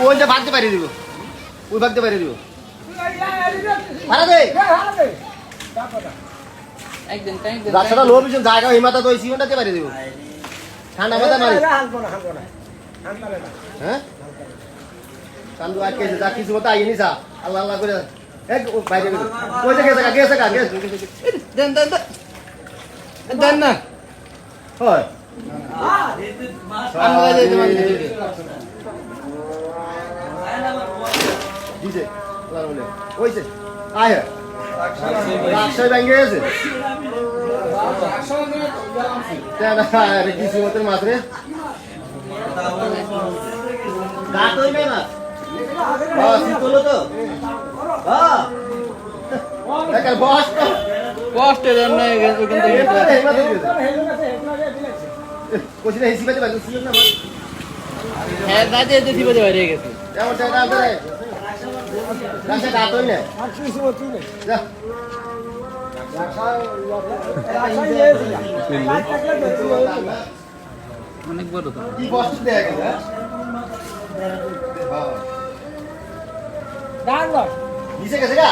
ওইটা ভাগতে পারি দিব ওই ভাগতে পারি দিব ভাড়া দে। রাস্তাটা লো পিছন জায়গা এই মাথা তো ওই সিমেন্টাতে পারি দিব। ঠান্ডা মাথা মারি হ্যাঁ? চান্দু আজকে যা কিছু মতো আইনি আল্লাহ আল্লাহ করে। এক বাইরে ওই যে গেছে গেছে গেছে। দেন দেন দেন। দেন না। হয়। আমি দিছে ওইছে আয় রাস্তায় ভেঙে গেছে? কিছু মতো মাছ রে গাত হই নাই মাছ হ্যাঁ শীতল তো হ্যাঁ বস তো। কষ্টের জন্য ওখান থেকে কোচিং হিসি পেতে পারি ছিল না হ্যাঁ যে দিবে বাইরে গেছে। যেমন টাকা অনেক বড় তো কি বস্তু দেয়া হ্যাঁ নিচে গেছে গা